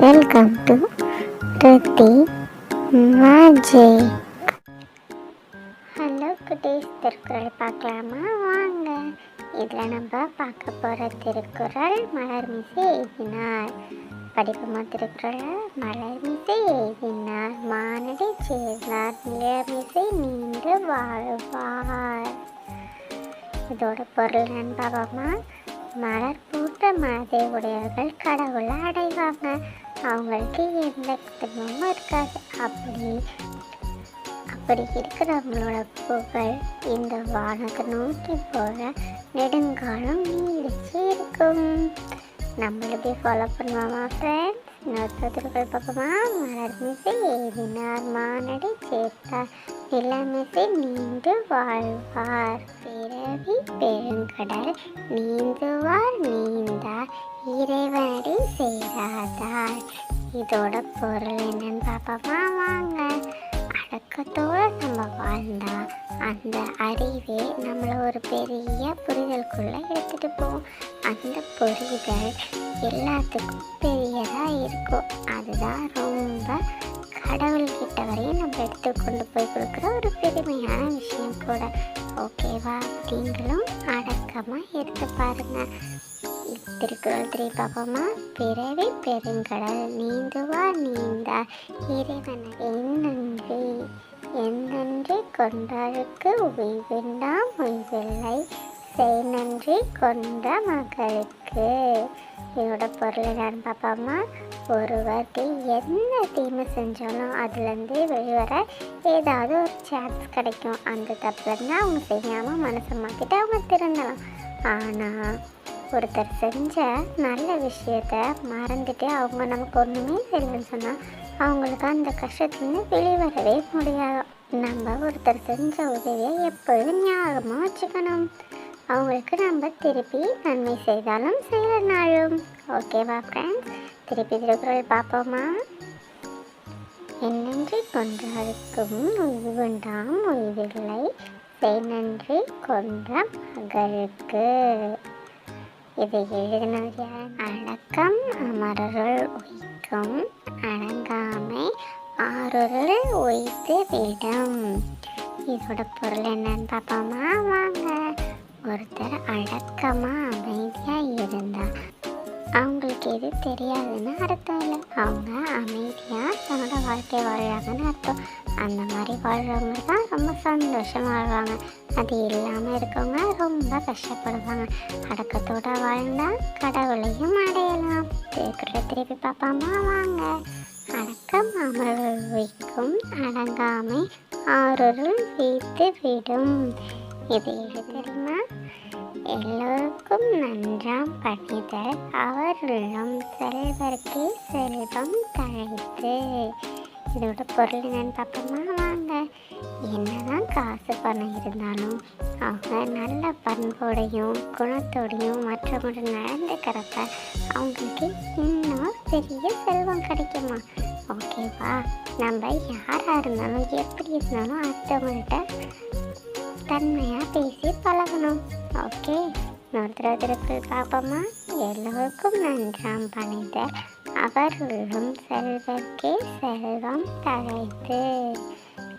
Welcome to Rithi magic hello குட்டீஸ். திருக்குறள் பார்க்கலாமா? வாங்க. இதில் நம்ம பார்க்க போகிற திருக்குறள் மலர் மிசை எழுதினார் படிப்புமா திருக்குறளை? மலர் மிசை எழுதினார் மானடி சேர்ந்தார். நிலமிசை நீண்டு வாழ்வார். இதோட பொருள் என்னன்னு பார்ப்போமா? மலர் பூத்த மனதை உடையவர்கள் கடவுளை அடைவாங்க. அவங்களுக்கு எந்த துன்பமும் இருக்காது. அப்படி அப்படி இருக்கிறவங்களோட புகழ் இந்த வானத்தை நோக்கி போக நெடுங்காலம் நீடிச்சு இருக்கும். நம்மளுக்கு ஃபாலோ பண்ணுவோமா ஃப்ரெண்ட்ஸ் இன்னொருத்தர் பக்கமாக மலர் மீது எழுதினார் மானடி சேர்த்தார் நிலமிசை நீந்து வாழ்வார். பிறவி பெருங்கடல் நீந்துவார் நீந்தார் இறைவனடி சேராதார். இதோட பொருள் என்னன்னு பாப்பமா வாங்க. அடக்கத்தோடு நம்ம வாழ்ந்தா அந்த அறிவே நம்மளை ஒரு பெரிய புரிதலுக்குள்ளே எடுத்துகிட்டு போகும். அந்த புரிதல் எல்லாத்துக்கும் பெரிய ஓகேவா? நீங்களும் அடக்கமாக எடுத்து பாருங்கள் திருக்குறள் திரை பாபமா? பிறவி பெருங்கடல் நீந்துவா நீந்தா? இறைவன் என்னன்றி என்னன்றி கொண்டாருக்கு உய்விண்டாம் உய்வில்லை செய் நன்றி கொண்ட மகளுக்கு. இதோட பொருள் என்னன்னு பார்ப்போமா ஒரு வாட்டி என்ன தீமை செஞ்சாலும் அதுலேருந்து வெளிவர ஏதாவது ஒரு சான்ஸ் கிடைக்கும். அந்த தப்புலேருந்து அவங்க செய்யாமல் மனசை மாற்றிட்டு அவங்க திருந்தலாம். ஆனால் ஒருத்தர் செஞ்ச நல்ல விஷயத்த மறந்துட்டு அவங்க நமக்கு ஒன்றுமே தெரியலன்னு சொன்னால் அவங்களுக்கு அந்த கஷ்டத்துலேருந்து வெளிவரவே முடியாது. நம்ம ஒருத்தர் செஞ்ச உதவியை எப்போதும் ஞாபகமாக வச்சுக்கணும். அவங்களுக்கு நம்ம திருப்பி நன்மை செய்தாலும் செய்யலனாலும் ஓகேவா ஃப்ரெண்ட்ஸ் திருப்பி திருக்குறள் பார்ப்போமா? என்னன்றி கொன்றாருக்கும் உய்வுண்டாம் உய்வில்லை. செய் நன்றி கொன்ற மகளுக்கு இதை எழுதினவர் யார்? அடக்கம் அமரருள் உயிக்கும் அடங்காமை ஆறுருள் உயித்து விடும். இதோட பொருள் என்னன்னு பார்ப்போமா? வாங்க. ஒருத்தர் அடக்கமாக அமைதியாக இருந்தார் அவங்களுக்கு எது தெரியாதுன்னு அர்த்தம் இல்லை. அவங்க அமைதியாக தன்னோட வாழ்க்கை வாழ்கிறாங்கன்னு அர்த்தம். அந்த மாதிரி வாழ்கிறவங்க தான் ரொம்ப சந்தோஷமாக வாழ்வாங்க அது இல்லாமல் இருக்கவங்க ரொம்ப கஷ்டப்படுவாங்க. அடக்கத்தோடு வாழ்ந்தால் கடவுளையும் அடையலாம். திருக்குற திருப்பி பார்ப்பாமா வாங்க. அடக்கம் அமருள் வைக்கும் அடங்காமை ஆறுருள் வைத்து விடும். இது எது தெரியுமா? எல்லோருக்கும் நன்றாம் பணிதல் அவர்களும் செல்வர்க்கே செல்வம் தழைத்து. இதோட பொருள் என்னன்னு பார்ப்போமா? வாங்க. என்னதான் காசு பணம் இருந்தாலும் அவங்க நல்ல பண்போடையும் குணத்தோடையும் மற்றவங்களோட நடந்துக்கிறப்ப அவங்களுக்கு இன்னும் பெரிய செல்வம் கிடைக்குமா? ஓகேவா. நம்ம யாராக இருந்தாலும் எப்படி இருந்தாலும் அடுத்தவங்கள்ட்ட தன்மையாக பேசி பழகணும். ஓகே இன்னொருத்தரத்திற்கு பார்ப்போமா? எல்லோருக்கும் நன்றாம் பணித அவர்களும் செல்வர்க்கே செல்வம் தழைத்து.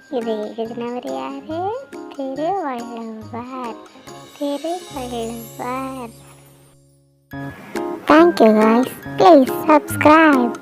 இது எழுதினவர் யாரு? Thiruvalluvar. Thiruvalluvar. Thank you guys. Please subscribe.